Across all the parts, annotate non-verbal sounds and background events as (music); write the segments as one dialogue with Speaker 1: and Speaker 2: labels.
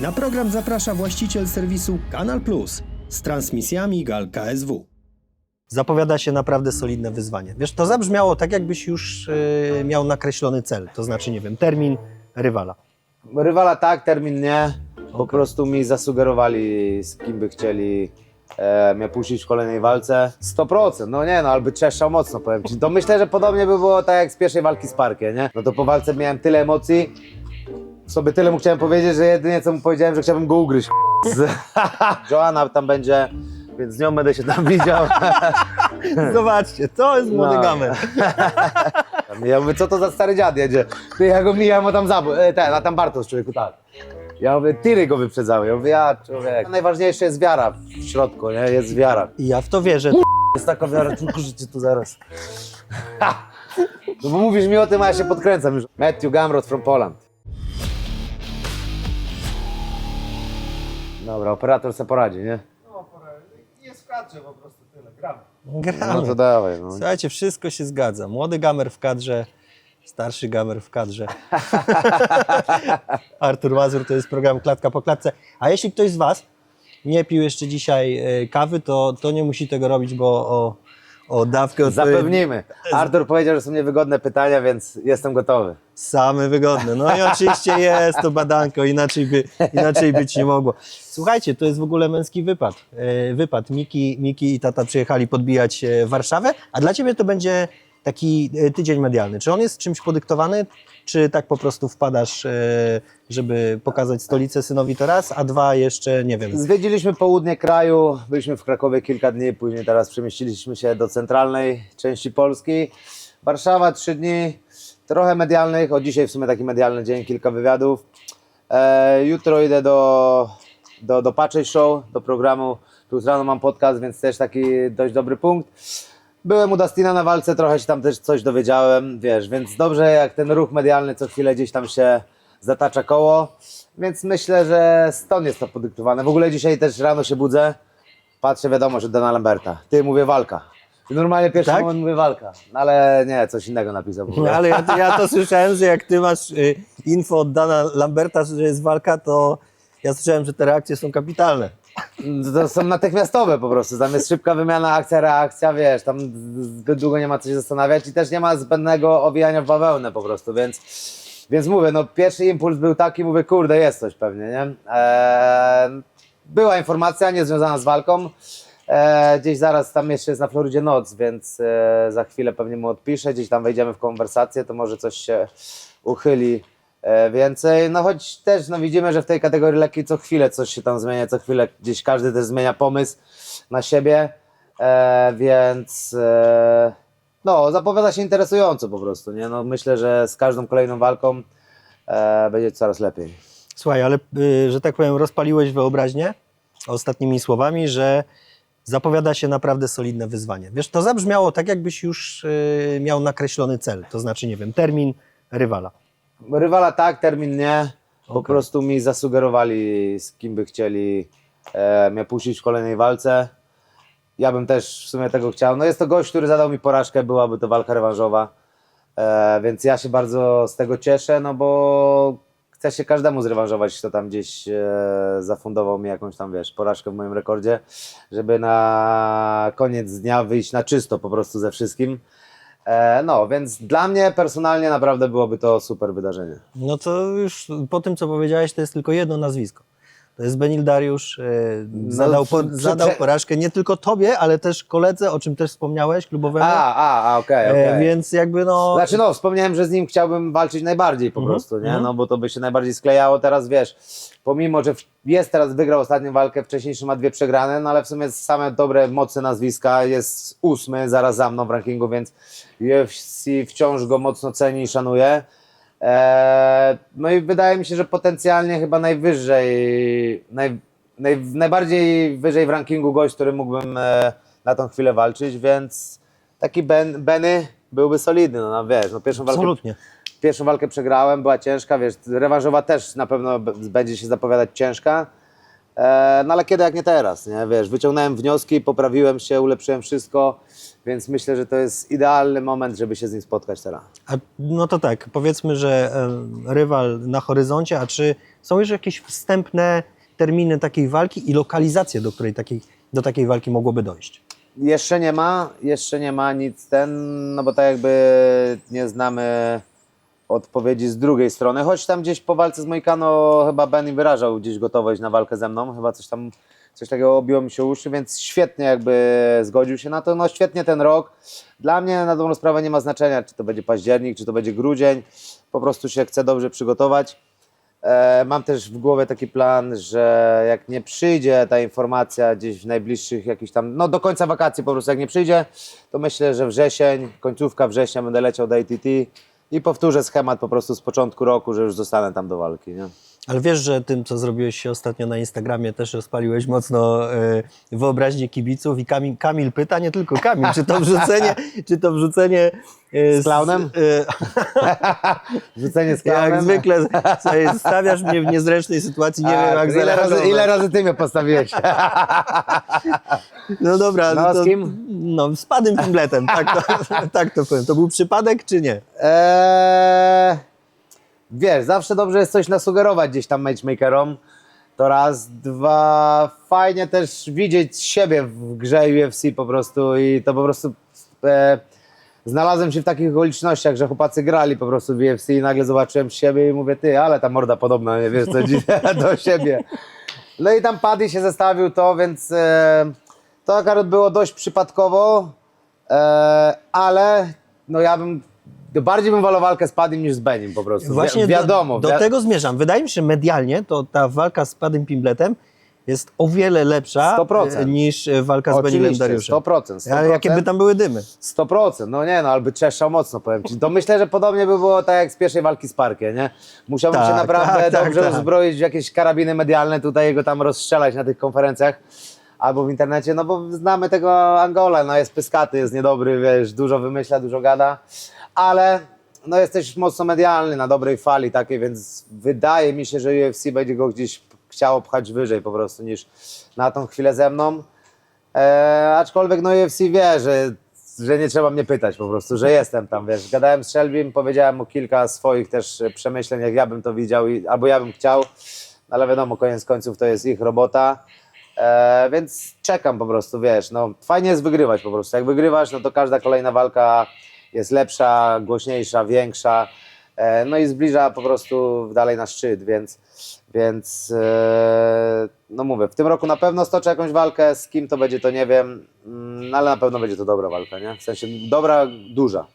Speaker 1: Na program zaprasza właściciel serwisu Kanal Plus z transmisjami Gal KSW. Zapowiada się naprawdę solidne wyzwanie. Wiesz, to zabrzmiało tak, jakbyś już yy, miał nakreślony cel, to znaczy, nie wiem, termin rywala.
Speaker 2: Rywala tak, termin nie. Po
Speaker 1: Okej.
Speaker 2: prostu mi zasugerowali, z kim by chcieli e, mnie puścić w kolejnej walce. 100%, no nie no, ale by trzeszczał mocno, powiem ci. To myślę, że podobnie by było tak jak z pierwszej walki z Parkiem, nie? No to po walce miałem tyle emocji, sobie tyle mu chciałem powiedzieć, że jedynie co mu powiedziałem, że chciałbym go ugryźć. Z... (laughs) Joanna tam będzie, więc z nią będę się tam widział. (laughs)
Speaker 1: Zobaczcie, to jest młody
Speaker 2: No.
Speaker 1: gamer.
Speaker 2: Ja mówię, co to za stary dziad jedzie? Ty, ja go mijam, a tam zabój, e, ten, a tam Bartosz, człowieku, tak. Ja mówię, tiry go wyprzedzały. Ja mówię, ja, człowiek. Najważniejsze jest wiara w środku, nie? Jest wiara.
Speaker 1: I ja w to wierzę.
Speaker 2: Jest taka wiara, tylko życie tu zaraz. Ha! (laughs) No bo mówisz mi o tym, a ja się podkręcam już. Matthew Gamrot from Poland. Dobra, operator se poradzi, nie?
Speaker 3: Jest w kadrze po prostu tyle, gramy.
Speaker 2: No
Speaker 1: Gramy.
Speaker 2: to dawaj, no.
Speaker 1: Słuchajcie, wszystko się zgadza. Młody gamer w kadrze, starszy gamer w kadrze. (laughs) Artur Mazur to jest program Klatka po klatce. A jeśli ktoś z Was nie pił jeszcze dzisiaj e, kawy, to, to nie musi tego robić, bo o, o dawkę odpowiedzi
Speaker 2: Zapewnimy. Artur powiedział, że są niewygodne pytania, więc jestem gotowy.
Speaker 1: same wygodne. No i oczywiście jest to badanko, inaczej, by, inaczej być nie mogło. Słuchajcie, to jest w ogóle męski wypad. E, Wypad. Miki, Miki i tata przyjechali podbijać e, Warszawę, a dla Ciebie to będzie taki e, tydzień medialny. Czy on jest czymś podyktowany, czy tak po prostu wpadasz, e, żeby pokazać stolicę synowi to raz, a dwa jeszcze, nie wiem,
Speaker 2: Zwiedziliśmy południe kraju, byliśmy w Krakowie kilka dni, później teraz przemieściliśmy się do centralnej części Polski. Warszawa trzy dni, trochę medialnych, od dzisiaj w sumie taki medialny dzień, kilka wywiadów. E, jutro idę do, do, do Patrzej Show, do programu, plus rano mam podcast, więc też taki dość dobry punkt. Byłem u Dustina na walce, trochę się tam też coś dowiedziałem, wiesz, więc dobrze jak ten ruch medialny co chwilę gdzieś tam się zatacza koło, więc myślę, że stąd jest to podyktowane. W ogóle dzisiaj też rano się budzę, patrzę wiadomo, że Dana Lamberta. Ty, mówię walka. Normalnie pierwszy
Speaker 1: Tak?
Speaker 2: moment mówię walka, no ale nie, coś innego napisał.
Speaker 1: No, ale ja, ja to słyszałem, że jak ty masz y, info od Dana Lamberta, że jest walka, to ja słyszałem, że te reakcje są kapitalne.
Speaker 2: To są natychmiastowe po prostu. Tam jest szybka wymiana, akcja, reakcja, wiesz, tam zbyt długo nie ma co się zastanawiać i też nie ma zbędnego owijania w bawełnę po prostu, więc, więc mówię, no pierwszy impuls był taki, mówię, kurde, jest coś pewnie, nie? Eee, była informacja niezwiązana z walką, eee, gdzieś zaraz tam jeszcze jest na Florydzie noc, więc e, za chwilę pewnie mu odpiszę, gdzieś tam wejdziemy w konwersację, to może coś się uchyli e, więcej. No choć też no, widzimy, że w tej kategorii lekkiej co chwilę coś się tam zmienia, co chwilę gdzieś każdy też zmienia pomysł na siebie, e, więc e, no zapowiada się interesująco po prostu, nie? No, myślę, że z każdą kolejną walką e, będzie coraz lepiej.
Speaker 1: Słuchaj, ale y, że tak powiem, rozpaliłeś wyobraźnię ostatnimi słowami, że zapowiada się naprawdę solidne wyzwanie. Wiesz, to zabrzmiało tak, jakbyś już y, miał nakreślony cel, to znaczy, nie wiem, termin rywala.
Speaker 2: Rywala tak, termin nie. Po
Speaker 1: Okej.
Speaker 2: prostu mi zasugerowali, z kim by chcieli e, mnie puścić w kolejnej walce. Ja bym też w sumie tego chciał. No jest to gość, który zadał mi porażkę, byłaby to walka rewanżowa. E, więc ja się bardzo z tego cieszę, no bo chcę się każdemu zrewanżować, kto tam gdzieś e, zafundował mi jakąś tam, wiesz, porażkę w moim rekordzie, żeby na koniec dnia wyjść na czysto po prostu ze wszystkim. E, no, więc dla mnie personalnie naprawdę byłoby to super wydarzenie.
Speaker 1: No to już po tym, co powiedziałeś, to jest tylko jedno nazwisko. To jest Benil Dariusz, zadał, po,
Speaker 2: prze-
Speaker 1: zadał porażkę nie tylko tobie, ale też koledze, o czym też wspomniałeś, klubowemu.
Speaker 2: A, a, a okej,
Speaker 1: E,
Speaker 2: okej.
Speaker 1: Więc jakby no...
Speaker 2: Znaczy no, wspomniałem, że z nim chciałbym walczyć najbardziej po
Speaker 1: Mhm,
Speaker 2: prostu, nie?
Speaker 1: mhm.
Speaker 2: No bo to by się najbardziej sklejało. Teraz wiesz, pomimo, że jest teraz, wygrał ostatnią walkę, wcześniejszy ma dwie przegrane, no ale w sumie same dobre, mocne nazwiska, jest ósmy zaraz za mną w rankingu, więc UFC wciąż go mocno ceni i szanuje. No i wydaje mi się, że potencjalnie chyba najwyżej, naj, naj, najbardziej wyżej w rankingu gość, który mógłbym e, na tą chwilę walczyć, więc taki ben, Benny byłby solidny, no, no wiesz, no pierwszą walkę,
Speaker 1: Absolutnie.
Speaker 2: pierwszą walkę przegrałem, była ciężka, wiesz, rewanżowa też na pewno będzie się zapowiadać ciężka, no ale kiedy jak nie teraz, nie? Wiesz, wyciągnąłem wnioski, poprawiłem się, ulepszyłem wszystko, więc myślę, że to jest idealny moment, żeby się z nim spotkać teraz.
Speaker 1: A, no to tak, powiedzmy, że e, rywal na horyzoncie, a czy są już jakieś wstępne terminy takiej walki i lokalizacje, do której takiej, do takiej walki mogłoby dojść?
Speaker 2: Jeszcze nie ma, jeszcze nie ma nic ten, no bo tak jakby nie znamy odpowiedzi z drugiej strony, choć tam gdzieś po walce z Mojkano chyba Ben wyrażał gdzieś gotowość na walkę ze mną, chyba coś tam, coś takiego obiło mi się uszy, więc świetnie jakby zgodził się na to, no świetnie ten rok. Dla mnie na dobrą sprawę nie ma znaczenia, czy to będzie październik, czy to będzie grudzień, po prostu się chcę dobrze przygotować. E, Mam też w głowie taki plan, że jak nie przyjdzie ta informacja gdzieś w najbliższych jakichś tam, no do końca wakacji po prostu jak nie przyjdzie, to myślę, że wrzesień, końcówka września będę leciał do ATT i powtórzę schemat po prostu z początku roku, że już zostanę tam do walki, nie?
Speaker 1: Ale wiesz, że tym, co zrobiłeś się ostatnio na Instagramie, też rozpaliłeś mocno e, wyobraźnię kibiców i Kamil, Kamil pyta, nie tylko Kamil, czy to wrzucenie, czy to wrzucenie e,
Speaker 2: Z klaunem?
Speaker 1: e, (laughs)
Speaker 2: Rzucenie z
Speaker 1: jak
Speaker 2: klaunem.
Speaker 1: zwykle sobie stawiasz mnie w niezręcznej sytuacji, nie
Speaker 2: A,
Speaker 1: wiem jak
Speaker 2: ile, razy, ile razy ty mnie postawiłeś?
Speaker 1: No dobra,
Speaker 2: No,
Speaker 1: to,
Speaker 2: z kim?
Speaker 1: No, z Padym Pimbletem, tak to, (laughs) tak to powiem. To był przypadek, czy nie?
Speaker 2: Eee, wiesz, zawsze dobrze jest coś nasugerować gdzieś tam matchmakerom. To raz, dwa, fajnie też widzieć siebie w grze UFC po prostu i to po prostu e, znalazłem się w takich okolicznościach, że chłopacy grali po prostu w UFC i nagle zobaczyłem siebie i mówię, ty, ale ta morda podobna, nie wiesz co, (laughs) do siebie. No i tam Paddy się zestawił to, więc e, to akurat było dość przypadkowo, e, ale no ja bym, bardziej bym wolał walkę z Paddym niż z Benim po prostu.
Speaker 1: Właśnie
Speaker 2: Wi- wiadomo.
Speaker 1: do, do
Speaker 2: wi-
Speaker 1: tego zmierzam. Wydaje mi się, że medialnie to ta walka z Padym Pimbletem jest o wiele lepsza
Speaker 2: 100%.
Speaker 1: e, niż e, walka z Benim
Speaker 2: Oczywiście,
Speaker 1: Dariuszem.
Speaker 2: 100%, 100%.
Speaker 1: Ale jakie by tam były dymy?
Speaker 2: 100%, no nie no, ale by trzeszczał mocno, powiem Ci. To myślę, że podobnie by było tak jak z pierwszej walki z Parkiem, nie? Musiałbym
Speaker 1: Tak,
Speaker 2: się naprawdę
Speaker 1: tak, tak,
Speaker 2: dobrze
Speaker 1: tak.
Speaker 2: uzbroić w jakieś karabiny medialne, tutaj go tam rozstrzelać na tych konferencjach albo w internecie, no bo znamy tego Angola, no jest pyskaty, jest niedobry, wiesz, dużo wymyśla, dużo gada, ale no jest też mocno medialny, na dobrej fali takiej, więc wydaje mi się, że UFC będzie go gdzieś chciało pchać wyżej po prostu niż na tą chwilę ze mną. E, aczkolwiek no UFC wie, że, że nie trzeba mnie pytać po prostu, że jestem tam, wiesz. Gadałem z Shelbym, powiedziałem mu kilka swoich też przemyśleń, jak ja bym to widział, i, albo ja bym chciał, ale wiadomo, koniec końców to jest ich robota. E, więc czekam po prostu, wiesz, no fajnie jest wygrywać po prostu. Jak wygrywasz, no to każda kolejna walka jest lepsza, głośniejsza, większa, e, no i zbliża po prostu dalej na szczyt, więc, więc e, no mówię, w tym roku na pewno stoczę jakąś walkę, z kim to będzie, to nie wiem, mm, ale na pewno będzie to dobra walka, nie? W sensie dobra, duża.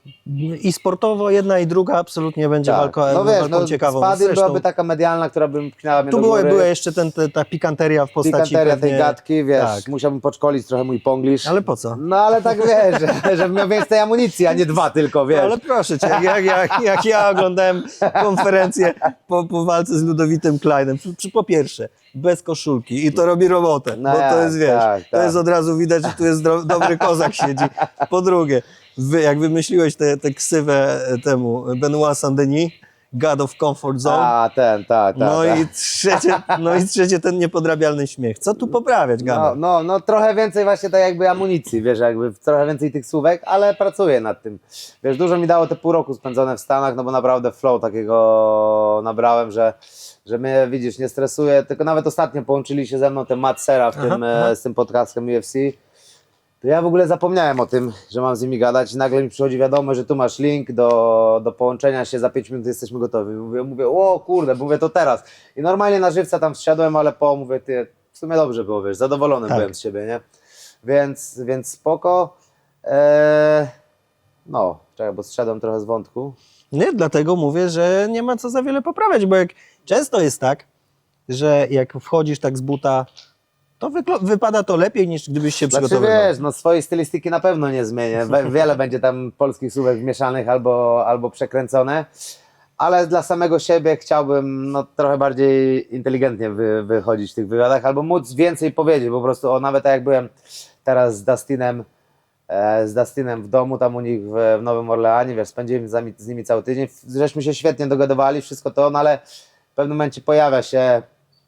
Speaker 1: I sportowo jedna i druga absolutnie będzie
Speaker 2: Tak.
Speaker 1: walką,
Speaker 2: no wiesz,
Speaker 1: walką
Speaker 2: no,
Speaker 1: ciekawą. Zresztą,
Speaker 2: byłaby taka medialna, która by pchnęła mnie
Speaker 1: tu była, była jeszcze ten, te, ta pikanteria w postaci
Speaker 2: Pikanteria
Speaker 1: pewnie,
Speaker 2: tej gadki, wiesz,
Speaker 1: Tak.
Speaker 2: musiałbym poczkolić trochę mój ponglisz.
Speaker 1: Ale po co?
Speaker 2: No ale tak wiesz, że, (laughs) żebym miał więcej amunicji, a nie dwa tylko, wiesz.
Speaker 1: No, ale proszę cię, jak, jak, jak ja oglądałem konferencję po, po walce z Ludowitym Kleinem, po pierwsze, bez koszulki i to robi robotę,
Speaker 2: No
Speaker 1: bo to jest, wiesz,
Speaker 2: tak,
Speaker 1: to
Speaker 2: tak.
Speaker 1: jest od razu widać, że tu jest (laughs) dobry kozak siedzi. Po drugie, wy, jak wymyśliłeś tę ksywę temu Benoit Saint-Denis, God of Comfort Zone,
Speaker 2: A, ten, tak, tak.
Speaker 1: no,
Speaker 2: tak.
Speaker 1: i trzecie, no i trzecie ten niepodrabialny śmiech. Co tu poprawiać,
Speaker 2: No,
Speaker 1: Gada?
Speaker 2: no, no trochę więcej właśnie tak jakby amunicji, wiesz, jakby trochę więcej tych słówek, ale pracuję nad tym. Wiesz, dużo mi dało te pół roku spędzone w Stanach, no bo naprawdę flow takiego nabrałem, że, że mnie, widzisz, nie stresuje, tylko nawet ostatnio połączyli się ze mną ten Matt Sera w
Speaker 1: Aha,
Speaker 2: tym,
Speaker 1: aha.
Speaker 2: e, z tym podcastem UFC. To ja w ogóle zapomniałem o tym, że mam z nimi gadać nagle mi przychodzi wiadomość, że tu masz link do, do połączenia się, za 5 minut jesteśmy gotowi. Mówię, mówię, o kurde, mówię to teraz. I normalnie na żywca tam wszedłem, ale po, mówię, ty, w sumie dobrze było, wiesz, zadowolony
Speaker 1: Tak.
Speaker 2: byłem z siebie, nie? Więc, więc spoko. Eee, no, czekaj, bo zszedłem trochę z wątku.
Speaker 1: Nie, dlatego mówię, że nie ma co za wiele poprawiać, bo jak często jest tak, że jak wchodzisz tak z buta, to wypada to lepiej niż gdybyś się
Speaker 2: Znaczy
Speaker 1: przygotowywał.
Speaker 2: wiesz, no swojej stylistyki na pewno nie zmienię. Wiele będzie tam polskich słówek mieszanych albo, albo przekręcone, ale dla samego siebie chciałbym no, trochę bardziej inteligentnie wy, wychodzić w tych wywiadach albo móc więcej powiedzieć, po prostu o nawet tak jak byłem teraz z Dustinem, e, z Dustinem w domu tam u nich w, w Nowym Orleanie, wiesz, spędziłem z nimi, z nimi cały tydzień, żeśmy się świetnie dogadywali, wszystko to, no ale w pewnym momencie pojawia się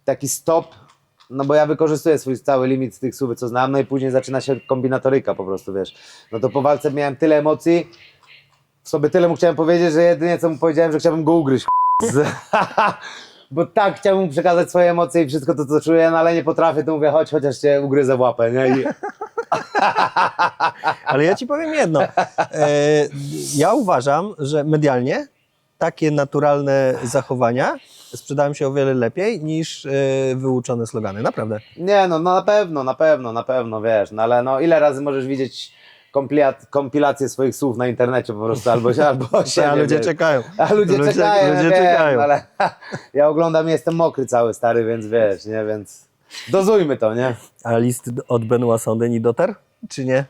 Speaker 2: taki stop no bo ja wykorzystuję swój cały limit z tych słów, co znam, no i później zaczyna się kombinatoryka po prostu, wiesz. No to po walce miałem tyle emocji, sobie tyle mu chciałem powiedzieć, że jedynie co mu powiedziałem, że chciałbym go ugryźć. (laughs) Bo tak chciałbym mu przekazać swoje emocje i wszystko to, co czuję, no ale nie potrafię, to mówię, chodź, chociaż cię ugryzę w łapę, nie? I... (laughs)
Speaker 1: Ale ja ci powiem jedno. E, ja uważam, że medialnie takie naturalne zachowania sprzedają się o wiele lepiej niż e, wyuczone slogany. Naprawdę.
Speaker 2: Nie, no, no na pewno, na pewno, na pewno, wiesz, no ale no ile razy możesz widzieć kompilację swoich słów na internecie po prostu, albo, (laughs) albo siebie,
Speaker 1: A ludzie
Speaker 2: wiesz.
Speaker 1: czekają.
Speaker 2: A ludzie,
Speaker 1: Ludzie-
Speaker 2: czekają,
Speaker 1: ludzie
Speaker 2: wiem,
Speaker 1: czekają.
Speaker 2: ale (laughs) ja oglądam i jestem mokry cały stary, więc wiesz, nie, więc dozujmy to, nie?
Speaker 1: A list od Benoit Saint-Denis dotarł, czy nie?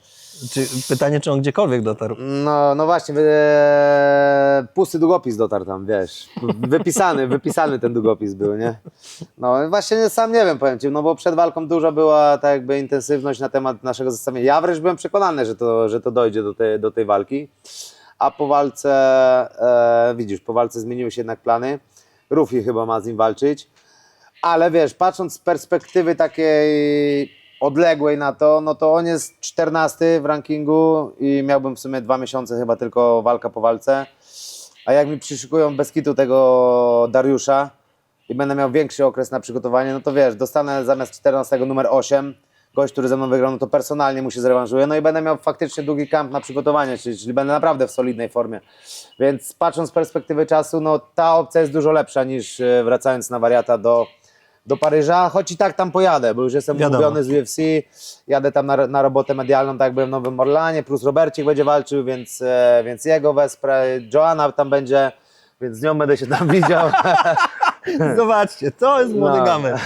Speaker 1: Czy, pytanie, czy on gdziekolwiek dotarł.
Speaker 2: No, no właśnie, wy- pusty długopis dotarł tam, wiesz, wypisany, (laughs) wypisany ten długopis był, nie? No właśnie sam nie wiem, powiem Ci, no bo przed walką dużo była tak jakby intensywność na temat naszego zestawienia. Ja wręcz byłem przekonany, że to, że to dojdzie do tej, do tej walki, a po walce, e, widzisz, po walce zmieniły się jednak plany. Rufi chyba ma z nim walczyć, ale wiesz, patrząc z perspektywy takiej odległej na to, no to on jest 14 w rankingu i miałbym w sumie dwa miesiące chyba tylko walka po walce. A jak mi przyszykują bez kitu tego Dariusza i będę miał większy okres na przygotowanie, no to wiesz, dostanę zamiast 14 numer 8, gość, który ze mną wygrał, no to personalnie mu się zrewanżuje, no i będę miał faktycznie długi kamp na przygotowanie, czyli, czyli będę naprawdę w solidnej formie. Więc patrząc z perspektywy czasu, no ta opcja jest dużo lepsza niż e, wracając na wariata do, do Paryża, choć i tak tam pojadę, bo już jestem
Speaker 1: Wiadomo.
Speaker 2: umówiony z UFC, jadę tam na, na robotę medialną, tak byłem w Nowym Orlanie, plus Robercik będzie walczył, więc, e, więc jego wesprę, Joanna tam będzie, więc z nią będę się tam (laughs) widział. (laughs)
Speaker 1: Zobaczcie, to jest młody
Speaker 2: No.
Speaker 1: gamer. (laughs)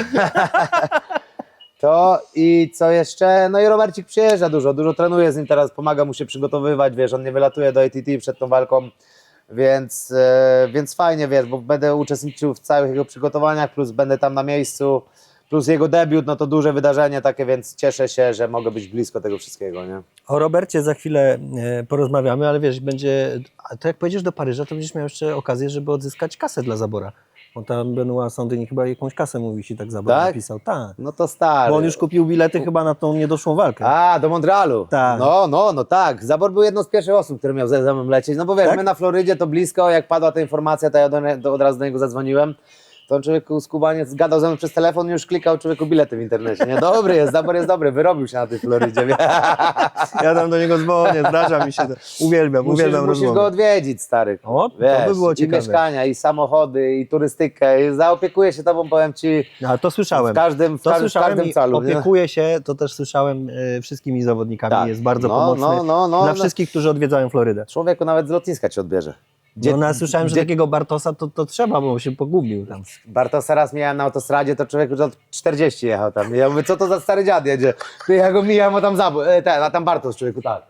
Speaker 2: To i co jeszcze? No i Robercik przyjeżdża dużo, dużo trenuje z nim teraz, pomaga mu się przygotowywać, wiesz, on nie wylatuje do ATT przed tą walką, więc, e, więc fajnie, wiesz, bo będę uczestniczył w całych jego przygotowaniach, plus będę tam na miejscu, plus jego debiut, no to duże wydarzenie takie, więc cieszę się, że mogę być blisko tego wszystkiego, nie?
Speaker 1: O Robercie za chwilę e, porozmawiamy, ale wiesz, będzie. To jak pojedziesz do Paryża, to będziesz miał jeszcze okazję, żeby odzyskać kasę dla zabora. Bo tam Benoit Saint-Denis chyba jakąś kasę mówi ci tak zabor
Speaker 2: Tak?
Speaker 1: napisał. Tak.
Speaker 2: No to stary.
Speaker 1: Bo on już kupił bilety chyba na tą niedoszłą walkę.
Speaker 2: A, do Montrealu.
Speaker 1: Tak.
Speaker 2: No, no, no tak. Zabor był jedną z pierwszych osób, które miał ze ze mną lecieć. No bo wiesz,
Speaker 1: Tak?
Speaker 2: my na Florydzie to blisko, jak padła ta informacja, to ja do, do, od razu do niego zadzwoniłem. To człowieku skubaniec gadał ze mną przez telefon i już klikał człowieku bilety w internecie. Nie, dobry jest, Zabor jest dobry, wyrobił się na tej Florydzie. (laughs)
Speaker 1: Ja tam do niego dzwonię, zdarza mi się to. Uwielbiam,
Speaker 2: Musisz,
Speaker 1: uwielbiam
Speaker 2: musisz
Speaker 1: rozmowy.
Speaker 2: go odwiedzić, stary.
Speaker 1: O, to
Speaker 2: Wiesz,
Speaker 1: by było
Speaker 2: I
Speaker 1: ciekawe.
Speaker 2: mieszkania, i samochody, i turystykę. I zaopiekuję się tobą, powiem ci,
Speaker 1: A to słyszałem.
Speaker 2: w każdym, w
Speaker 1: To
Speaker 2: każdym, w
Speaker 1: słyszałem
Speaker 2: każdym
Speaker 1: i
Speaker 2: calu.
Speaker 1: opiekuje się, to też słyszałem e, wszystkimi zawodnikami.
Speaker 2: Tak.
Speaker 1: Jest bardzo
Speaker 2: No,
Speaker 1: pomocny
Speaker 2: no, no, no,
Speaker 1: dla
Speaker 2: no.
Speaker 1: wszystkich, którzy odwiedzają Florydę.
Speaker 2: Człowieku nawet z lotniska ci odbierze. Gdzie-
Speaker 1: no, no, ja słyszałem, że
Speaker 2: gdzie-
Speaker 1: takiego Bartosa to, to trzeba, bo się pogubił tam.
Speaker 2: Bartosa raz mijałem na autostradzie, to człowiek już od 40 jechał tam. Ja mówię, co to za stary dziad jedzie? Ty, ja go mijam, a tam zabój, e, ten, a tam Bartos człowieku, tak.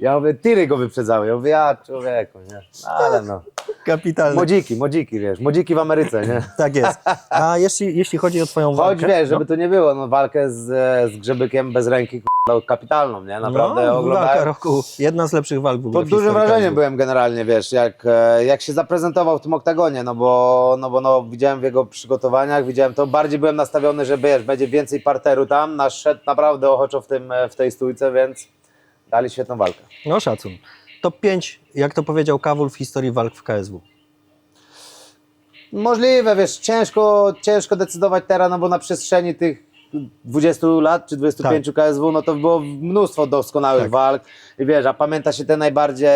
Speaker 2: Ja mówię, tiry go wyprzedzały. Ja mówię, ja człowieku, nie? Ale no.
Speaker 1: Kapitalny.
Speaker 2: Modziki, modziki, wiesz, modziki w Ameryce, nie? (laughs)
Speaker 1: Tak jest. A jeśli, jeśli chodzi o twoją
Speaker 2: Choć
Speaker 1: walkę...
Speaker 2: wiesz, żeby to nie było, no walkę z, z Grzebykiem bez ręki, k***a, kapitalną, nie? Naprawdę
Speaker 1: no, walka
Speaker 2: oglądałem.
Speaker 1: roku. Jedna z lepszych walk w ogóle
Speaker 2: Pod
Speaker 1: w
Speaker 2: dużym
Speaker 1: historii
Speaker 2: wrażeniem byłem generalnie, wiesz, jak, e, jak się zaprezentował w tym oktagonie, no bo, no bo no, widziałem w jego przygotowaniach, widziałem to, bardziej byłem nastawiony, że wiesz, będzie więcej parteru tam, nasz szedł naprawdę ochoczo w, tym, e, w tej stójce, więc dali świetną walkę.
Speaker 1: No szacun. Top 5, jak to powiedział Kawul w historii walk w KSW.
Speaker 2: Możliwe, wiesz, ciężko, ciężko decydować teraz, no bo na przestrzeni tych 20 lat czy 25 KSW, no to było mnóstwo doskonałych
Speaker 1: Tak.
Speaker 2: walk i wiesz, a pamięta się te najbardziej,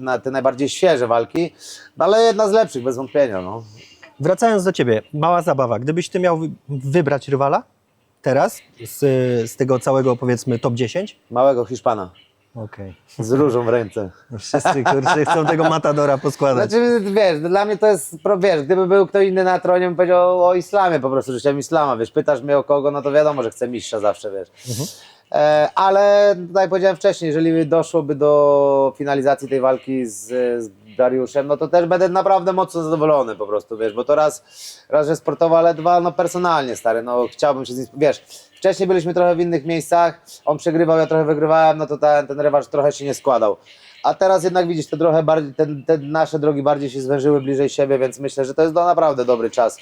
Speaker 2: na, te najbardziej świeże walki, no ale jedna z lepszych, bez wątpienia, no.
Speaker 1: Wracając do ciebie, mała zabawa. Gdybyś ty miał wy- wybrać rywala teraz z, z tego całego powiedzmy top 10?
Speaker 2: Małego Hiszpana.
Speaker 1: Okej.
Speaker 2: Z różą w ręce.
Speaker 1: Wszyscy, kurczę, chcą tego matadora poskładać.
Speaker 2: Znaczy, wiesz, dla mnie to jest, pro- wiesz, gdyby był kto inny na tronie, bym powiedział o islamie po prostu, że chciałem islama, wiesz, pytasz mnie o kogo, no to wiadomo, że chcę mistrza zawsze, wiesz. E, ale tak jak powiedziałem wcześniej, jeżeli doszłoby do finalizacji tej walki z, z Dariuszem, no to też będę naprawdę mocno zadowolony po prostu, wiesz, bo to raz, raz że sportowo, ale dwa, no personalnie, stary, no chciałbym się z nim, wiesz, wcześniej byliśmy trochę w innych miejscach, on przegrywał, ja trochę wygrywałem, no to ten, ten rewanż trochę się nie składał. A teraz jednak widzisz, te, trochę bardziej, te, te nasze drogi bardziej się zwężyły bliżej siebie, więc myślę, że to jest do, naprawdę dobry czas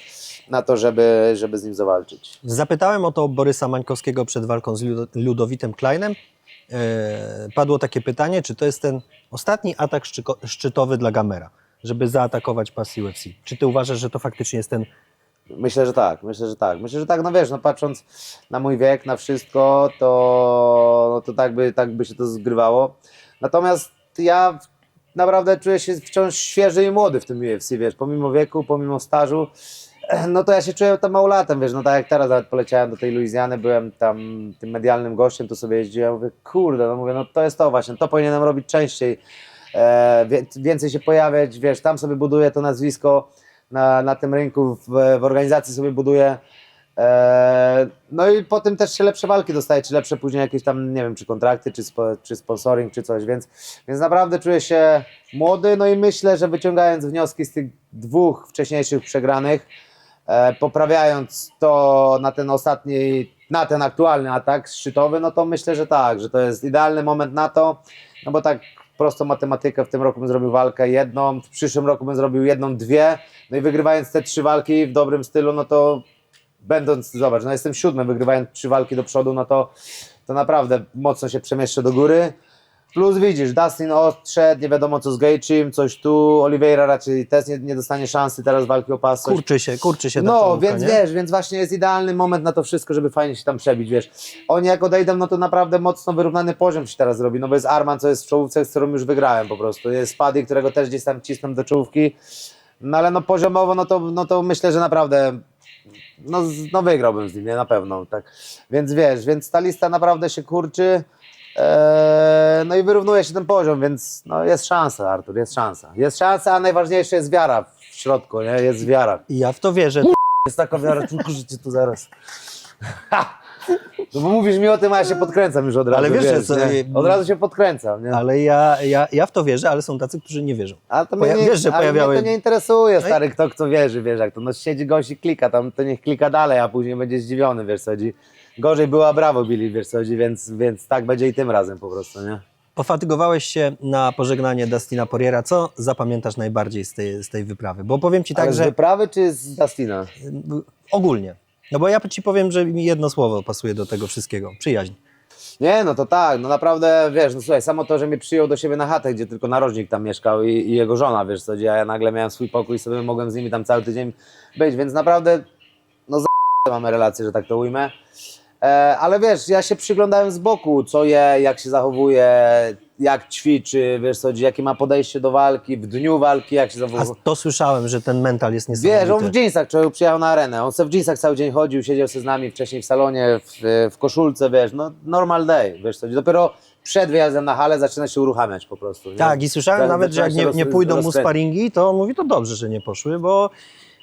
Speaker 2: na to, żeby, żeby z nim zawalczyć.
Speaker 1: Zapytałem o to Borysa Mańkowskiego przed walką z Ludo- Ludowitem Kleinem. E, padło takie pytanie, czy to jest ten ostatni atak szczyko- szczytowy dla Gamera, żeby zaatakować pas UFC. Czy ty uważasz, że to faktycznie jest ten
Speaker 2: Myślę, że tak, myślę, że tak. Myślę, że tak, no wiesz, no patrząc na mój wiek, na wszystko, to, no to tak, by, tak by się to zgrywało. Natomiast ja naprawdę czuję się wciąż świeży i młody w tym UFC, wiesz, pomimo wieku, pomimo stażu, (clears throat) no to ja się czuję tam małolatem, wiesz, no tak jak teraz nawet poleciałem do tej Luizjany, byłem tam tym medialnym gościem, tu sobie jeździłem, mówię, kurde, no mówię, no to jest to właśnie, to powinienem robić częściej, e, więcej się pojawiać, wiesz, tam sobie buduję to nazwisko na, na tym rynku, w, w organizacji sobie buduję, no i po tym też się lepsze walki dostaje, czy lepsze później jakieś tam, nie wiem, czy kontrakty, czy, spo, czy sponsoring, czy coś, więc, więc naprawdę czuję się młody, no i myślę, że wyciągając wnioski z tych dwóch wcześniejszych przegranych, e, poprawiając to na ten ostatni, na ten aktualny atak szczytowy, no to myślę, że tak, że to jest idealny moment na to, no bo tak prosto matematykę, w tym roku bym zrobił walkę jedną, w przyszłym roku bym zrobił jedną, dwie, no i wygrywając te trzy walki w dobrym stylu, no to będąc, zobacz, no jestem siódmy, wygrywając trzy walki do przodu, no to, to naprawdę mocno się przemieszczę do góry. Plus widzisz, Dustin odszedł, nie wiadomo co z Gaethjem, coś tu, Oliveira raczej też nie, nie dostanie szansy teraz walki o pas. coś.
Speaker 1: kurczy się, kurczy się ta
Speaker 2: No,
Speaker 1: czołówka,
Speaker 2: więc
Speaker 1: nie?
Speaker 2: wiesz, więc właśnie jest idealny moment na to wszystko, żeby fajnie się tam przebić, wiesz. Oni jak odejdą, no to naprawdę mocno wyrównany poziom się teraz robi, no bo jest Arman, co jest w czołówce, z którą już wygrałem po prostu. Jest Paddy, którego też gdzieś tam cisnę do czołówki. No ale no poziomowo, no to, no to myślę, że naprawdę no, no wygrałbym z nim, nie? Na pewno, tak. Więc wiesz, więc ta lista naprawdę się kurczy. Eee, no i wyrównuje się ten poziom, więc no jest szansa, Artur, jest szansa. Jest szansa, a najważniejsze jest wiara w środku, nie? Jest wiara.
Speaker 1: I ja w to wierzę.
Speaker 2: Jest taka wiara, tylko życie tu zaraz. (laughs) Ha! No bo mówisz mi o tym, a ja się podkręcam już od razu.
Speaker 1: Ale wiesz, że co-
Speaker 2: nie? Od razu się podkręcam, nie?
Speaker 1: Ale ja, ja, ja w to wierzę, ale są tacy, którzy nie wierzą.
Speaker 2: Ale to
Speaker 1: Poja-
Speaker 2: mnie nie,
Speaker 1: wiesz, że
Speaker 2: ale
Speaker 1: pojawiały-
Speaker 2: mnie to nie interesuje,
Speaker 1: No i-
Speaker 2: stary, kto kto wierzy, wiesz jak to. No siedzi gość i klika tam, to niech klika dalej, a później będzie zdziwiony, wiesz co chodzi. Gorzej była brawo Billy, wiesz co chodzi, więc, więc tak będzie i tym razem po prostu, nie?
Speaker 1: Pofatygowałeś się na pożegnanie Dustina Poriera. Co zapamiętasz najbardziej z tej, z tej wyprawy? Bo powiem ci
Speaker 2: Ale
Speaker 1: tak,
Speaker 2: z
Speaker 1: że
Speaker 2: wyprawy czy z Dustina?
Speaker 1: ogólnie. No bo ja ci powiem, że mi jedno słowo pasuje do tego wszystkiego. Przyjaźń.
Speaker 2: Nie, no to tak, no naprawdę, wiesz, no słuchaj, samo to, że mnie przyjął do siebie na chatę, gdzie tylko narożnik tam mieszkał i, i jego żona, wiesz co, gdzie ja nagle miałem swój pokój i sobie mogłem z nimi tam cały tydzień być, więc naprawdę, no za mamy relacje, że tak to ujmę. E, ale wiesz, ja się przyglądałem z boku, co je, jak się zachowuje, jak ćwiczy, wiesz co, jakie ma podejście do walki, w dniu walki, jak się
Speaker 1: A
Speaker 2: zachowuje.
Speaker 1: to słyszałem, że ten mental jest niesamowity.
Speaker 2: Wiesz, on w jeansach, człowiek przyjechał na arenę, on sobie w jeansach cały dzień chodził, siedział sobie z nami wcześniej w salonie, w, w koszulce, wiesz, no normal day, wiesz co, dopiero przed wyjazdem na halę zaczyna się uruchamiać po prostu. Nie?
Speaker 1: Tak, i słyszałem
Speaker 2: Tak,
Speaker 1: nawet, że jak
Speaker 2: zaczyna
Speaker 1: nie, nie pójdą mu
Speaker 2: rozkręcać.
Speaker 1: sparingi, to on mówi, to dobrze, że nie poszły, bo,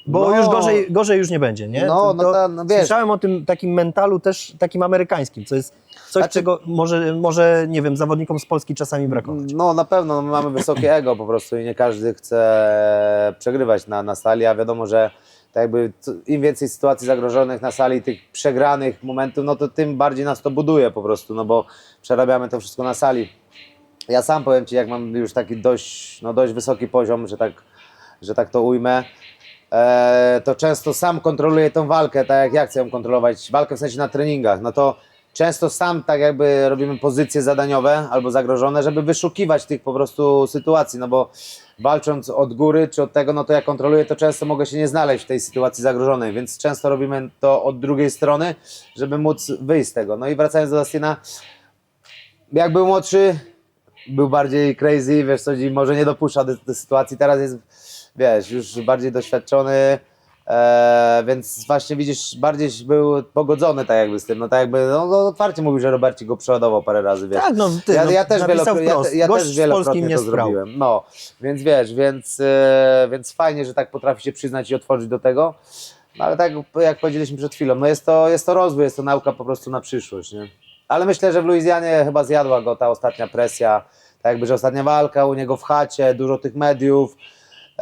Speaker 1: bo
Speaker 2: No.
Speaker 1: już gorzej, gorzej już nie będzie, nie?
Speaker 2: No,
Speaker 1: To-
Speaker 2: no
Speaker 1: to
Speaker 2: ta- no wiesz.
Speaker 1: Słyszałem o tym takim mentalu też takim amerykańskim, co jest coś,
Speaker 2: Znaczy-
Speaker 1: czego może, może, nie wiem, zawodnikom z Polski czasami brakować.
Speaker 2: No na pewno, no, my mamy wysokie ego po prostu i nie każdy chce przegrywać na, na sali, a wiadomo, że tak jakby im więcej sytuacji zagrożonych na sali, tych przegranych momentów, no to tym bardziej nas to buduje po prostu, no bo przerabiamy to wszystko na sali. Ja sam powiem Ci, jak mam już taki dość, no dość wysoki poziom, że tak, że tak to ujmę, e, to często sam kontroluję tą walkę, tak jak ja chcę ją kontrolować, walkę w sensie na treningach, no to często sam tak jakby robimy pozycje zadaniowe albo zagrożone, żeby wyszukiwać tych po prostu sytuacji, no bo walcząc od góry czy od tego, no to ja kontroluję, to często mogę się nie znaleźć w tej sytuacji zagrożonej, więc często robimy to od drugiej strony, żeby móc wyjść z tego. No i wracając do Dustina, jak był młodszy, był bardziej crazy, wiesz co, może nie dopuszcza do, do sytuacji, teraz jest, wiesz, już bardziej doświadczony, e, więc właśnie widzisz, bardziej był pogodzony tak jakby z tym, no tak jakby, no, no otwarcie mówił, że Roberci go przeładował parę razy, wiesz.
Speaker 1: Tak, no ty,
Speaker 2: ja,
Speaker 1: no,
Speaker 2: ja też,
Speaker 1: napisał
Speaker 2: wielokro- ja, ja też wielokrotnie to zrobiłem, no, więc wiesz, więc, e, więc fajnie, że tak potrafi się przyznać i otworzyć do tego, no ale tak jak powiedzieliśmy przed chwilą, no jest to, jest to rozwój, jest to nauka po prostu na przyszłość, nie? Ale myślę, że w Luizjanie chyba zjadła go ta ostatnia presja, tak jakby, że ostatnia walka u niego w chacie, dużo tych mediów,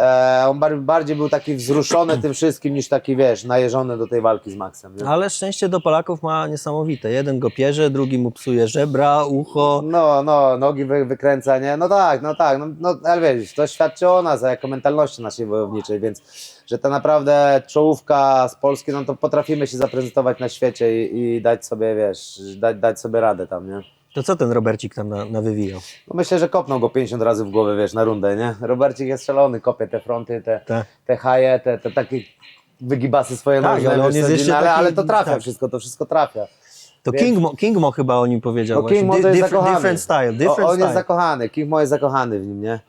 Speaker 2: E, on bar- bardziej był taki wzruszony tym wszystkim niż taki, wiesz, najeżony do tej walki z Maxem. Nie?
Speaker 1: Ale szczęście do Polaków ma niesamowite. Jeden go pierze, drugi mu psuje żebra, ucho.
Speaker 2: No, no, nogi wy, wykręca, nie? No tak, no tak, no, no ale wiesz, to świadczy o nas, jako mentalności naszej wojowniczej, więc że ta naprawdę czołówka z Polski, no to potrafimy się zaprezentować na świecie i, i dać sobie, wiesz, dać, dać sobie radę tam, nie?
Speaker 1: To co ten Robercik tam na, nawywijał?
Speaker 2: No myślę, że kopnął go 50 razy w głowę, wiesz, na rundę, nie? Robercik jest szalony, kopie te fronty, te,
Speaker 1: Tak.
Speaker 2: te haje, te, te takie wygibasy swoje
Speaker 1: Tak,
Speaker 2: nożne,
Speaker 1: ale on jest jeszcze
Speaker 2: ale,
Speaker 1: taki-
Speaker 2: ale to trafia
Speaker 1: tak.
Speaker 2: wszystko, to wszystko trafia.
Speaker 1: To
Speaker 2: Wiesz-
Speaker 1: King Mo, King Mo chyba o nim powiedział.
Speaker 2: No
Speaker 1: właśnie.
Speaker 2: King Mo
Speaker 1: Di-
Speaker 2: to jest
Speaker 1: different,
Speaker 2: zakochany.
Speaker 1: different style, different
Speaker 2: o, on
Speaker 1: style.
Speaker 2: jest zakochany, King Mo jest zakochany w nim, nie?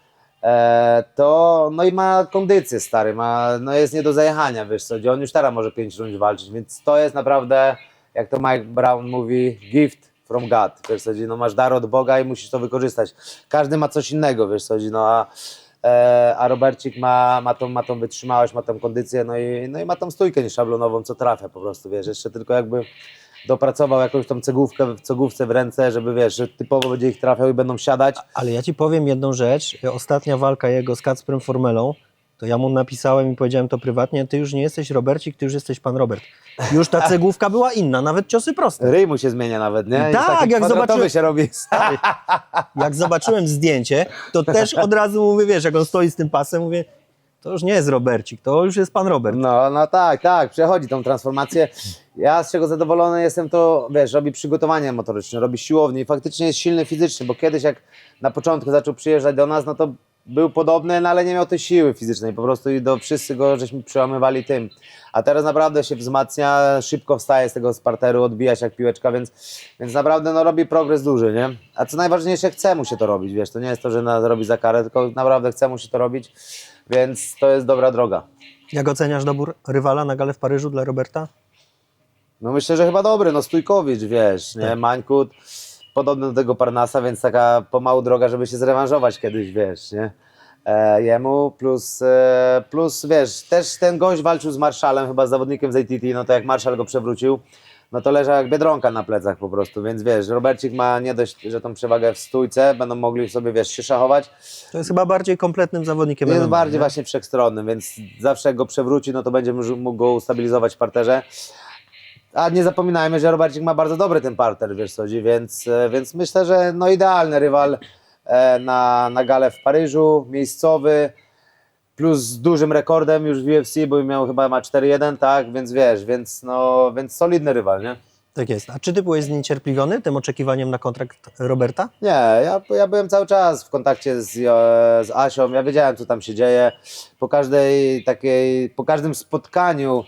Speaker 2: E, to, no i ma kondycję stary, ma, no jest nie do zajechania, wiesz co, gdzie on już teraz może 5 rund walczyć, więc to jest naprawdę, jak to Mike Brown mówi, gift from God, wiesz co, no masz dar od Boga i musisz to wykorzystać. Każdy ma coś innego, wiesz co, no a E, a Robercik ma, ma, tą, ma tą wytrzymałość, ma tą kondycję, no i, no i ma tą stójkę nieszablonową, co trafia po prostu, wiesz, jeszcze tylko jakby dopracował jakąś tą cegówkę, w cegówce w ręce, żeby wiesz, że typowo będzie ich trafiał i będą siadać.
Speaker 1: Ale ja ci powiem jedną rzecz. Ostatnia walka jego z Kacprem Formelą, to ja mu napisałem i powiedziałem to prywatnie, ty już nie jesteś Robercik, ty już jesteś pan Robert. Już ta cegłówka była inna, nawet ciosy proste.
Speaker 2: Ryj mu się zmienia nawet, nie? Jest
Speaker 1: Tak,
Speaker 2: taki
Speaker 1: jak
Speaker 2: kwadratowy
Speaker 1: zobaczyłem-
Speaker 2: się robi. (laughs)
Speaker 1: Jak zobaczyłem zdjęcie, to też od razu mówię, wiesz, jak on stoi z tym pasem, mówię, to już nie jest Robercik, to już jest pan Robert.
Speaker 2: No, no tak, tak, przechodzi tą transformację. Ja z czego zadowolony jestem, to wiesz, robi przygotowania motoryczne, robi siłownię i faktycznie jest silny fizycznie, bo kiedyś jak na początku zaczął przyjeżdżać do nas, no to był podobny, no ale nie miał tej siły fizycznej, po prostu i do wszyscy go żeśmy przełamywali tym. A teraz naprawdę się wzmacnia, szybko wstaje z tego sparteru, odbija się jak piłeczka, więc, więc naprawdę no, robi progres duży, nie? A co najważniejsze, chce mu się to robić, wiesz, to nie jest to, że na, robi za karę, tylko naprawdę chce mu się to robić, więc to jest dobra droga.
Speaker 1: Jak oceniasz dobór rywala na galę w Paryżu dla Roberta?
Speaker 2: No myślę, że chyba dobry, no Stójkowicz, wiesz, nie, Mańkut, podobny do tego Parnasa, więc taka pomału droga, żeby się zrewanżować kiedyś, wiesz, nie. E, jemu plus, e, plus, wiesz, też ten gość walczył z Marszalem, chyba z zawodnikiem z ATT, no to jak Marszal go przewrócił, no to leżał jak Biedronka na plecach po prostu, więc wiesz, Robercik ma nie dość, że tą przewagę w stójce, będą mogli sobie, wiesz, się szachować,
Speaker 1: To jest chyba bardziej kompletnym zawodnikiem
Speaker 2: jest
Speaker 1: MMA,
Speaker 2: bardziej
Speaker 1: nie?
Speaker 2: właśnie wszechstronny, więc zawsze jak go przewróci, no to będzie mógł mógł go ustabilizować w parterze. A nie zapominajmy, że Robercik ma bardzo dobry ten parter, wiesz co, więc, e, więc myślę, że no idealny rywal e, na, na galę w Paryżu, miejscowy, plus z dużym rekordem już w UFC, bo miał chyba ma 4-1, tak, więc wiesz, więc no, więc solidny rywal, nie?
Speaker 1: Tak jest. A czy ty byłeś zniecierpliwiony tym oczekiwaniem na kontrakt Roberta?
Speaker 2: Nie, ja, ja byłem cały czas w kontakcie z, e, z Asią, ja wiedziałem, co tam się dzieje. Po każdej takiej, po każdym spotkaniu,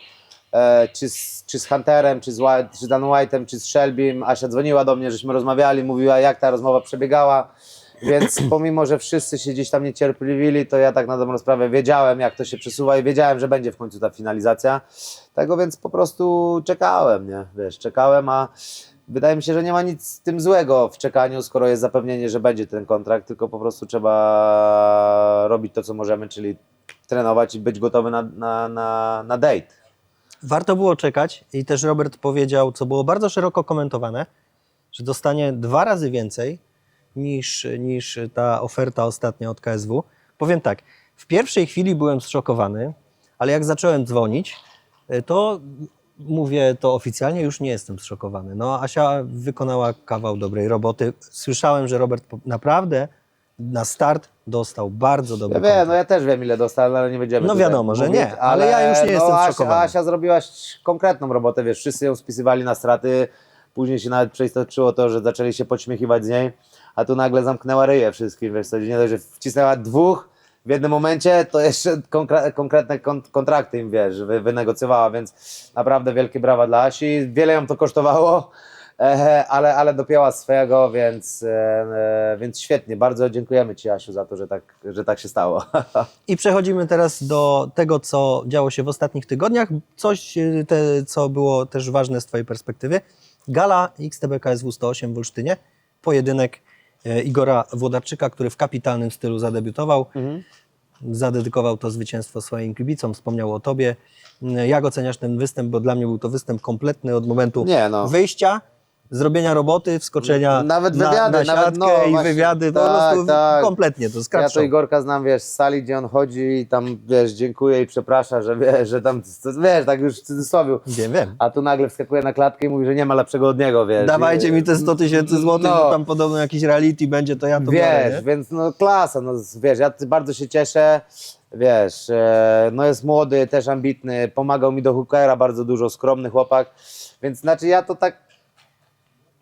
Speaker 2: czy, z, czy z Hunterem, czy z, White, czy z Dan White'em, czy z Shelbym, Asia dzwoniła do mnie, żeśmy rozmawiali, mówiła, jak ta rozmowa przebiegała. Więc (clears throat) pomimo, że wszyscy się gdzieś tam niecierpliwili, to ja tak na dobrą sprawę wiedziałem, jak to się przesuwa i wiedziałem, że będzie w końcu ta finalizacja. Tego więc po prostu czekałem, nie? Wiesz, czekałem, a wydaje mi się, że nie ma nic z tym złego w czekaniu, skoro jest zapewnienie, że będzie ten kontrakt, tylko po prostu trzeba robić to, co możemy, czyli trenować i być gotowy na, na, na, na date.
Speaker 1: Warto było czekać i też Robert powiedział, co było bardzo szeroko komentowane, że dostanie dwa razy więcej niż, niż ta oferta ostatnia od KSW. Powiem tak, w pierwszej chwili byłem zszokowany, ale jak zacząłem dzwonić, y, to mówię to oficjalnie, już nie jestem zszokowany. No, Asia wykonała kawał dobrej roboty. Słyszałem, że Robert naprawdę na start dostał bardzo dobry
Speaker 2: Ja wiem,
Speaker 1: kontrakt.
Speaker 2: no ja też wiem, ile dostałem, ale nie będziemy
Speaker 1: No
Speaker 2: tutaj
Speaker 1: wiadomo, że nie, ale ja już nie jestem
Speaker 2: no, Asia,
Speaker 1: zszokowany.
Speaker 2: Asia zrobiła konkretną robotę, wiesz, wszyscy ją spisywali na straty, później się nawet przeistoczyło to, że zaczęli się podśmiechiwać z niej, a tu nagle zamknęła ryję wszystkim, wiesz, co, nie dość, że wcisnęła dwóch w jednym momencie, to jeszcze konkre konkretne kon kontrakty im, wiesz, wy wynegocjowała, więc naprawdę wielkie brawa dla Asi, wiele ją to kosztowało, ale, ale dopięła swojego, więc, e, więc świetnie. Bardzo dziękujemy Ci, Asiu, za to, że tak, że tak się stało. (laughs)
Speaker 1: I przechodzimy teraz do tego, co działo się w ostatnich tygodniach. Coś, y, te, co było też ważne z Twojej perspektywy. Gala XTB KSW 108 w Olsztynie. Pojedynek e, Igora Włodarczyka, który w kapitalnym stylu zadebiutował. Zadedykował to zwycięstwo swoim kibicom, wspomniał o Tobie. Jak oceniasz ten występ? Bo dla mnie był to występ kompletny od momentu
Speaker 2: Nie, no.
Speaker 1: wyjścia zrobienia roboty, wskoczenia
Speaker 2: Nawet
Speaker 1: na,
Speaker 2: wywiady,
Speaker 1: na
Speaker 2: nawet,
Speaker 1: siatkę
Speaker 2: no,
Speaker 1: i
Speaker 2: właśnie,
Speaker 1: wywiady, po
Speaker 2: tak,
Speaker 1: prostu
Speaker 2: tak.
Speaker 1: kompletnie, to
Speaker 2: Ja
Speaker 1: skracz
Speaker 2: to Igorka znam, wiesz, z sali, gdzie on chodzi i tam, wiesz, dziękuję i przeprasza, że wiesz, że tam, wiesz, tak już w cudzysłowie.
Speaker 1: Wiem, wiem.
Speaker 2: A tu nagle wskakuje na klatkę i mówi, że nie ma lepszego od niego, wiesz.
Speaker 1: Dawajcie
Speaker 2: I-
Speaker 1: mi te 100 tysięcy złotych,
Speaker 2: No.
Speaker 1: bo tam podobno jakiś reality będzie, to ja to biorę,
Speaker 2: Wiesz,
Speaker 1: nie?
Speaker 2: więc no klasa, no wiesz, ja bardzo się cieszę, wiesz, e, no jest młody, też ambitny, pomagał mi do hookera bardzo dużo, skromny chłopak, więc znaczy ja to tak,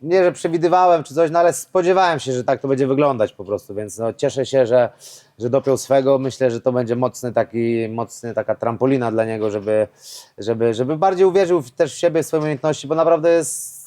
Speaker 2: nie że przewidywałem czy coś, no ale spodziewałem się, że tak to będzie wyglądać po prostu, więc no cieszę się, że, że dopiął swego, myślę, że to będzie mocny taki, mocny taka trampolina dla niego, żeby, żeby, żeby bardziej uwierzył w, też w siebie, w swoje umiejętności, bo naprawdę jest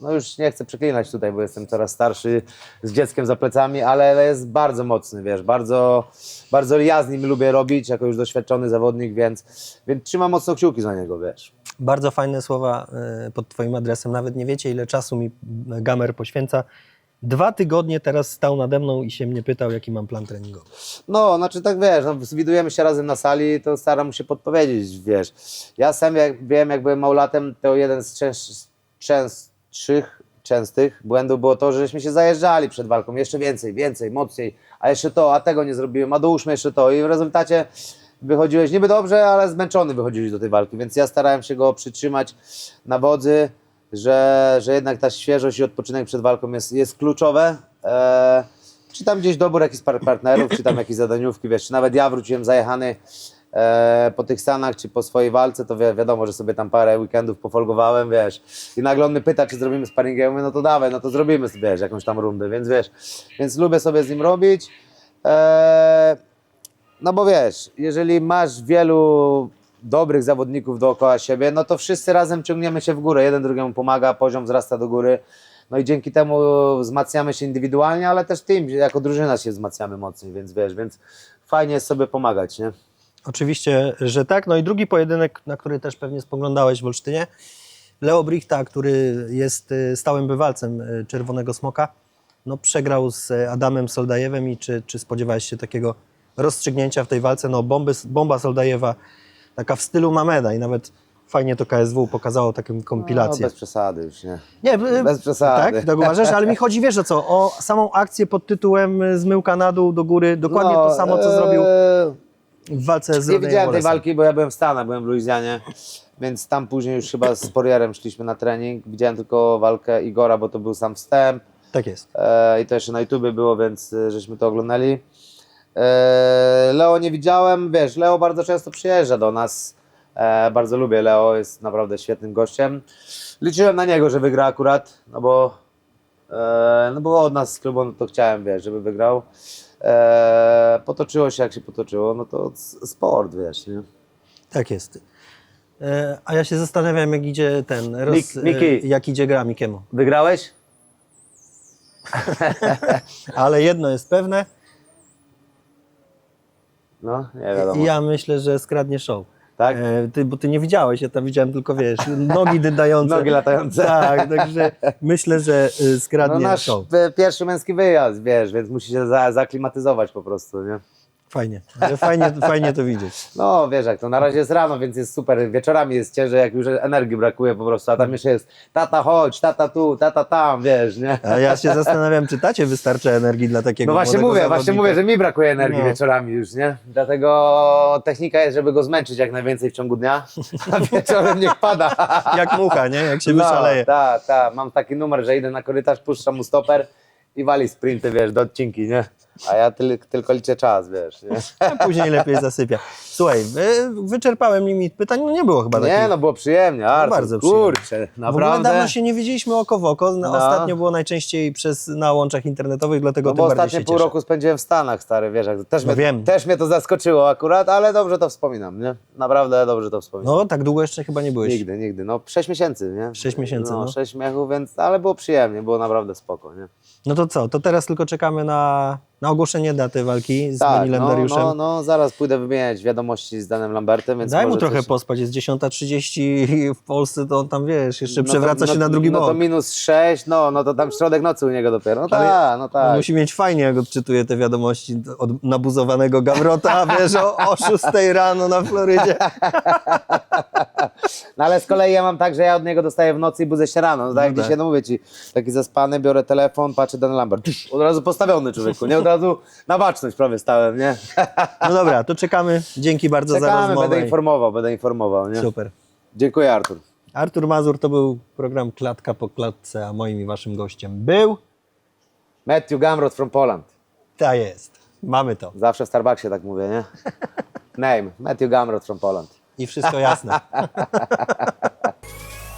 Speaker 2: no już nie chcę przeklinać tutaj, bo jestem coraz starszy z dzieckiem za plecami, ale jest bardzo mocny, wiesz, bardzo, bardzo ja z nim lubię robić, jako już doświadczony zawodnik, więc, więc trzymam mocno kciuki za niego, wiesz.
Speaker 1: Bardzo fajne słowa e, pod Twoim adresem. Nawet nie wiecie, ile czasu mi Gamer poświęca. Dwa tygodnie teraz stał nade mną i się mnie pytał, jaki mam plan treningowy.
Speaker 2: No, znaczy tak wiesz, no, widujemy się razem na sali, to staram się podpowiedzieć, wiesz. Ja sam jak, wiem, jak byłem małolatem, to jeden z częst, częstszych, częstych błędów było to, żeśmy się zajeżdżali przed walką, jeszcze więcej, więcej, mocniej, a jeszcze to, a tego nie zrobiłem, a dołóżmy jeszcze to i w rezultacie wychodziłeś niby dobrze, ale zmęczony wychodziłeś do tej walki, więc ja starałem się go przytrzymać na wodzy, że, że jednak ta świeżość i odpoczynek przed walką jest, jest kluczowe. Eee, czy tam gdzieś dobór jakichś par- partnerów, czy tam jakieś zadaniówki, wiesz, czy nawet ja wróciłem zajechany e, po tych Stanach, czy po swojej walce, to wi wiadomo, że sobie tam parę weekendów pofolgowałem, wiesz, i nagle on mnie pyta, czy zrobimy sparing, ja mówię, no to dawaj, no to zrobimy wiesz, jakąś tam rundę, więc wiesz, więc lubię sobie z nim robić, e, no bo wiesz, jeżeli masz wielu dobrych zawodników dookoła siebie, no to wszyscy razem ciągniemy się w górę. Jeden drugiemu pomaga, poziom wzrasta do góry. No i dzięki temu wzmacniamy się indywidualnie, ale też team, jako drużyna się wzmacniamy mocniej, więc wiesz, więc fajnie jest sobie pomagać, nie?
Speaker 1: Oczywiście, że tak. No i drugi pojedynek, na który też pewnie spoglądałeś w Olsztynie. Leo Brichta, który jest y, stałym bywalcem y, Czerwonego Smoka, no przegrał z y, Adamem Soldajewem i czy, czy spodziewałeś się takiego rozstrzygnięcia w tej walce? No bomby, bomba Soldajewa, taka w stylu Mameda i nawet fajnie to KSW pokazało taką
Speaker 2: No,
Speaker 1: kompilację.
Speaker 2: bez przesady już, nie?
Speaker 1: Nie,
Speaker 2: bez przesady.
Speaker 1: Tak, tak uważasz, ale mi chodzi, wiesz o co, o samą akcję pod tytułem zmyłka na dół, do góry, dokładnie
Speaker 2: No,
Speaker 1: to samo, co
Speaker 2: e,
Speaker 1: zrobił w walce z
Speaker 2: Nie widziałem tej walki, bo ja byłem w Stanach, byłem w Luizjanie, więc tam później już chyba z Porierem szliśmy na trening. Widziałem tylko walkę Igora, bo to był sam wstęp.
Speaker 1: Tak jest.
Speaker 2: E, i to jeszcze na YouTubie było, więc e, żeśmy to oglądali. E, Leo nie widziałem, wiesz, Leo bardzo często przyjeżdża do nas. E, bardzo lubię Leo, jest naprawdę świetnym gościem. Liczyłem na niego, że wygra akurat, no bo, e, no bo od nas z klubu no to chciałem, wiesz, żeby wygrał. Potoczyło się jak się potoczyło, no to sport, wiesz, nie?
Speaker 1: Tak jest. A ja się zastanawiam, jak idzie ten, roz,
Speaker 2: Mik- Miki.
Speaker 1: e, jak idzie gra Mikiemu.
Speaker 2: Wygrałeś? (laughs)
Speaker 1: Ale jedno jest pewne,
Speaker 2: No, nie wiadomo.
Speaker 1: ja myślę, że skradnie show.
Speaker 2: Tak?
Speaker 1: E, ty, bo ty nie widziałeś, ja tam widziałem tylko, wiesz, nogi dydające. (laughs)
Speaker 2: Nogi latające.
Speaker 1: Tak, także myślę, że e,
Speaker 2: No
Speaker 1: skradnie
Speaker 2: nasz
Speaker 1: show.
Speaker 2: e, pierwszy męski wyjazd, wiesz, więc musi się za, zaklimatyzować po prostu, nie?
Speaker 1: Fajnie, ale fajnie, fajnie to widzieć.
Speaker 2: No wiesz jak to, na razie jest rano, więc jest super, wieczorami jest ciężej, jak już energii brakuje po prostu, a tam jeszcze jest tata chodź, tata tu, tata tam, wiesz, nie?
Speaker 1: A ja się zastanawiam, czy tacie wystarcza energii dla takiego
Speaker 2: No właśnie
Speaker 1: młodego
Speaker 2: mówię, właśnie
Speaker 1: zawodnika.
Speaker 2: mówię, że mi brakuje energii
Speaker 1: No.
Speaker 2: wieczorami już, nie? Dlatego technika jest, żeby go zmęczyć jak najwięcej w ciągu dnia, (laughs) a wieczorem niech pada. (laughs)
Speaker 1: Jak mucha, nie? Jak się
Speaker 2: No,
Speaker 1: wyszaleje.
Speaker 2: tak, tak, mam taki numer, że idę na korytarz, puszczam mu stoper i wali sprinty, wiesz, do odcinki, nie? A ja tyl, tylko liczę czas, wiesz, nie?
Speaker 1: A później lepiej zasypia. Słuchaj, wy, wyczerpałem limit pytań, no nie było chyba
Speaker 2: Nie,
Speaker 1: takich.
Speaker 2: no było przyjemnie, Artur,
Speaker 1: bardzo przyjemnie.
Speaker 2: kurczę,
Speaker 1: W ogóle
Speaker 2: naprawdę.
Speaker 1: dawno się nie widzieliśmy oko w oko. No.
Speaker 2: No.
Speaker 1: Ostatnio było najczęściej przez, na łączach internetowych, dlatego
Speaker 2: No
Speaker 1: tym
Speaker 2: bo
Speaker 1: bardziej
Speaker 2: ostatnie
Speaker 1: się
Speaker 2: pół
Speaker 1: cieszę.
Speaker 2: roku spędziłem w Stanach, stary, wiesz, jak też,
Speaker 1: No
Speaker 2: mnie,
Speaker 1: wiem.
Speaker 2: też mnie to zaskoczyło akurat, ale dobrze to wspominam, nie? Naprawdę dobrze to wspominam.
Speaker 1: No, tak długo jeszcze chyba nie byłeś.
Speaker 2: Nigdy, nigdy. No sześć miesięcy, nie?
Speaker 1: Sześć miesięcy,
Speaker 2: no.
Speaker 1: no.
Speaker 2: Sześć miechów, więc, ale było przyjemnie, było naprawdę spoko, nie?
Speaker 1: No to co, to teraz tylko czekamy na Na ogłoszenie daty walki z
Speaker 2: Tak,
Speaker 1: Danilem
Speaker 2: no,
Speaker 1: Dariuszem.
Speaker 2: no, no, zaraz pójdę wymieniać wiadomości z Danem Lambertem, więc
Speaker 1: Daj mu trochę
Speaker 2: coś...
Speaker 1: pospać, jest 10.30 w Polsce, to on tam wiesz, jeszcze
Speaker 2: No to-
Speaker 1: przewraca
Speaker 2: no
Speaker 1: się
Speaker 2: to-
Speaker 1: na drugi
Speaker 2: No to
Speaker 1: bok.
Speaker 2: minus 6, no, no to tam środek nocy u niego dopiero. No tak, no tak.
Speaker 1: musi mieć fajnie, jak odczytuje te wiadomości od nabuzowanego Gawrota, (laughs) wiesz, o, o 6 rano na Florydzie. (laughs)
Speaker 2: No ale z kolei ja mam tak, że ja od niego dostaję w nocy i budzę się rano. No tak jak
Speaker 1: tak.
Speaker 2: dzisiaj, no mówię ci, taki zaspany, biorę telefon, patrzę Dan Lambert. Tysz, Od razu postawiony człowieku, nie? Od razu na baczność prawie stałem, nie?
Speaker 1: No dobra, to czekamy. Dzięki bardzo za
Speaker 2: Czekamy,
Speaker 1: rozmowę.
Speaker 2: będę informował, będę informował, nie?
Speaker 1: Super.
Speaker 2: Dziękuję Artur.
Speaker 1: Artur Mazur to był program Klatka po klatce, a moim i waszym gościem był...
Speaker 2: Matthew Gamrot from Poland.
Speaker 1: Ta jest. Mamy to.
Speaker 2: Zawsze w Starbucksie tak mówię, nie? (laughs) Name, Matthew Gamrot from Poland
Speaker 1: i wszystko jasne. (laughs)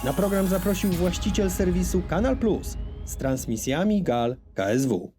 Speaker 1: Na program zaprosił właściciel serwisu Kanal Plus z transmisjami GAL KSW.